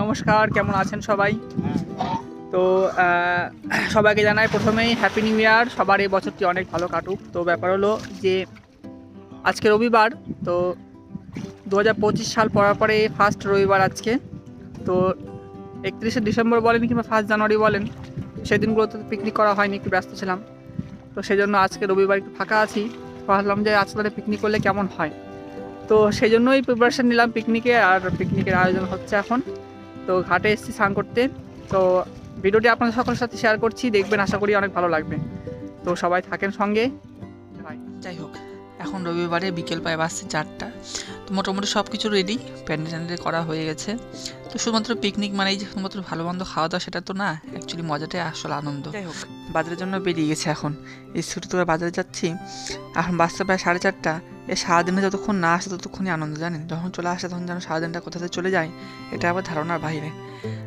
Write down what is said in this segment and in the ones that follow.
নমস্কার, কেমন আছেন সবাই? তো সবাইকে জানাই প্রথমেই হ্যাপি নিউ ইয়ার সবার এই বছরটি অনেক ভালো কাটুক। তো ব্যাপার হলো যে, আজকে রবিবার, তো দু হাজার পঁচিশ সাল পড়ার পরে ফার্স্ট রবিবার আজকে। তো একত্রিশে ডিসেম্বর বলেন কিংবা ফার্স্ট জানুয়ারি বলেন, সেদিনগুলোতে পিকনিক করা হয়নি, একটু ব্যস্ত ছিলাম। তো সেই জন্য আজকে রবিবার একটু ফাঁকা আছি। ভাবলাম যে আজকে পিকনিক করলে কেমন হয়? তো সেই জন্যই প্রিপারেশান নিলাম পিকনিকে আর পিকনিকের আয়োজন হচ্ছে এখন। তো ঘাটে এসেছি স্নান করতে। তো ভিডিওটি আপনাদের সকলের সাথে শেয়ার করছি, দেখবেন আশা করি অনেক ভালো লাগবে। তো সবাই থাকেন সঙ্গে। যাই হোক। এখন রবিবারে বিকেল পায় বাসছে চারটা। তো মোটামুটি সব কিছু রেডি প্যান্ডেল ট্যান্ডেল করা হয়ে গেছে। তো শুধুমাত্র পিকনিক মানেই যে শুধুমাত্র ভালো মন্দ খাওয়া দাওয়া সেটা তো না অ্যাকচুয়ালি মজাটাই আসল আনন্দ। যাই হোক। বাজারের জন্য বেরিয়ে গেছে এখন। এই ছুটি তোরা বাজারে যাচ্ছি। এখন বাসটা প্রায় সাড়ে চারটা। এ সারাদিনে যতক্ষণ না আসে ততক্ষণই আনন্দ জানেন? যখন চলে আসে তখন যেন সারাদিনটা কোথাতে চলে যায় এটা আবার ধারণার বাইরে।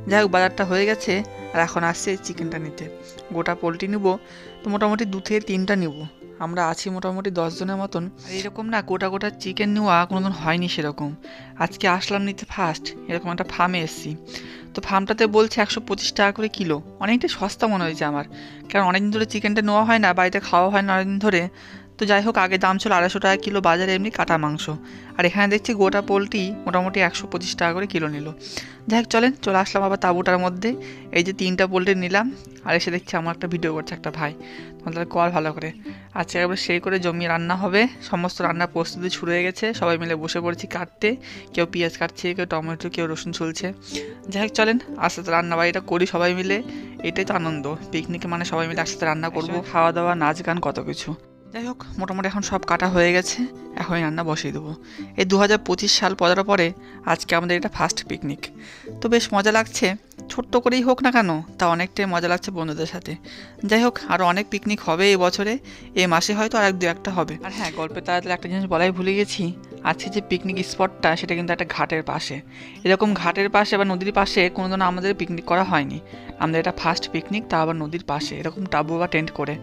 যাই হোক বাজারটা হয়ে গেছে। আর এখন আসছে চিকেনটা নিতে। গোটা পোলট্রি নিব। তো মোটামুটি দু থেকে তিনটা নিব। আমরা আছি মোটামুটি দশজনের মতন। এরকম না, গোটা গোটা চিকেন নেওয়া কোনোদিন হয়নি সেরকম। আজকে আসলাম নিতে ফার্স্ট এরকম একটা ফার্মে এসেছি। তো ফার্মটাতে বলছে একশো পঁচিশ টাকা করে কিলো। অনেকটা সস্তা মনে হয়েছে আমার। কারণ অনেকদিন ধরে চিকেনটা নেওয়া হয় না, বাড়িতে খাওয়া হয় না অনেকদিন ধরে। তো যাই হোক, আগে দাম ছিল আড়াইশো টাকা কিলো, বাজারে এমনি কাটা মাংস। আর এখানে দেখছি গোটা পোলট্রি মোটামুটি একশো পঁচিশ টাকা করে কিলো নিল। যাই হোক, চলেন, চলে আসলাম আবার তাঁবুটার মধ্যে। এই যে তিনটা পোলট্রি নিলাম, আর এসে দেখছি আমার একটা ভিডিও করছে একটা ভাই। তাহলে কল ভালো করে। আজকে একবার সেই করে জমিয়ে রান্না হবে, সমস্ত রান্নার প্রস্তুতি শুরু হয়ে গেছে। সবাই মিলে বসে পড়েছি কাটতে, কেউ পেঁয়াজ কাটছে, কেউ টমেটো, কেউ রসুন ছুলছে। যাই হোক, চলেন, আস্তে আস্তে রান্না বাড়িটা করি সবাই মিলে। এটাই তো আনন্দ, পিকনিকে মানে সবাই মিলে একসাথে রান্না করব। খাওয়া দাওয়া, নাচ গান কত কিছু। যাই হোক, মোটামুটি এখন সব কাটা হয়ে গেছে। এখনই রান্না বসিয়ে দেবো। এই দু হাজার পঁচিশ সাল পড়ার পরে আজকে আমাদের এটা ফার্স্ট পিকনিক তো বেশ মজা লাগছে। ছোট্ট করেই হোক না কেন তা অনেকটাই মজা লাগছে বন্ধুদের সাথে। যাই হোক আরও অনেক পিকনিক হবে এই বছরে এই মাসে হয়তো আর এক দু একটা হবে। আর হ্যাঁ গল্পের তাড়াতাড়ি একটা জিনিস বলাই ভুলে গেছি আজকে যে পিকনিক স্পটটা সেটা কিন্তু একটা ঘাটের পাশে। এরকম ঘাটের পাশে বা নদীর পাশে কোনো কোনোদিনও আমাদের পিকনিক করা হয়নি। আমাদের এটা ফার্স্ট পিকনিক তা আবার নদীর পাশে এরকম টাবু বা টেন্ট করে।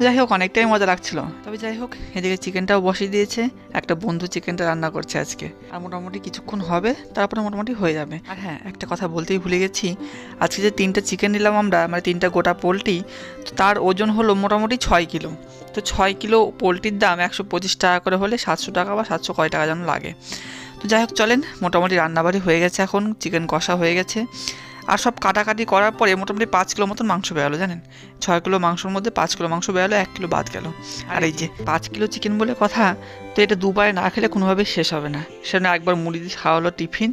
যাই হোক অনেকটাই মজা লাগছিল। তবে যাই হোক এদিকে চিকেনটাও বসিয়ে দিয়েছে একটা বন্ধু চিকেনটা রান্না করছে আজকে। আর মোটামুটি কিছুক্ষণ হবে তারপরে মোটামুটি হয়ে যাবে। আর হ্যাঁ একটা কথা বলতেই ভুলে গেছি আজকে যে তিনটা চিকেন নিলাম আমরা মানে তিনটা গোটা পোলট্রি তো তার ওজন হলো মোটামুটি ছয় কিলো। তো ছয় কিলো পোলট্রির দাম একশো পঁচিশ টাকা করে হলে সাতশো টাকা বা সাতশো কয় টাকা যেন লাগে। তো যাই হোক চলেন মোটামুটি রান্নাবাড়ি হয়ে গেছে এখন চিকেন কষা হয়ে গেছে। আর সব কাটাকাটি করার পরে মোটামুটি পাঁচ কিলো মতন মাংস বেরোলো জানেন? ছয় কিলো মাংসর মধ্যে পাঁচ কিলো মাংস বেরোলো এক কিলো বাদ গেল। আর এই যে পাঁচ কিলো চিকেন বলে কথা তো এটা দুবারে না খেলে কোনোভাবে শেষ হবে না। সেজন্য একবার মুড়ি দিয়ে খাওয়া হলো টিফিন।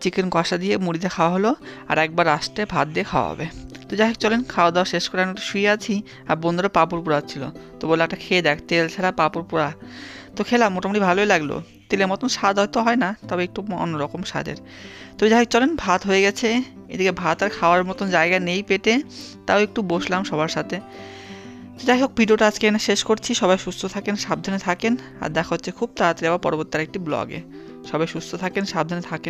চিকেন কষা দিয়ে মুড়ি দিয়ে খাওয়া হলো আর একবার আসতে ভাত দিয়ে খাওয়া হবে। তো যাই হোক, চলেন, খাওয়া দাওয়া শেষ করে আমি একটু শুয়ে আছি আর বন্ধুরা পাঁপড় পোড়াচ্ছিল। তো বলে একটা খেয়ে দেখ, তেল ছাড়া পাঁপড় পোড়া। তো খেলাম, মোটামুটি ভালোই লাগল। তেলের মতন স্বাদ হয়তো হয় না, তবে একটু অন্যরকম স্বাদের। তো যাই হোক, চলেন, ভাত হয়ে গেছে। এদিকে ভাত আর খাওয়ার মতন জায়গা নেই পেটে, তাও একটু বসলাম সবার সাথে। তো যাই হোক, ভিডিওটা আজকে এনে শেষ করছি। সবাই সুস্থ থাকেন, সাবধানে থাকেন। আর দেখা হচ্ছে খুব তাড়াতাড়ি আবার পরবর্তী একটি ব্লগে। সবাই সুস্থ থাকেন, সাবধানে থাকেন।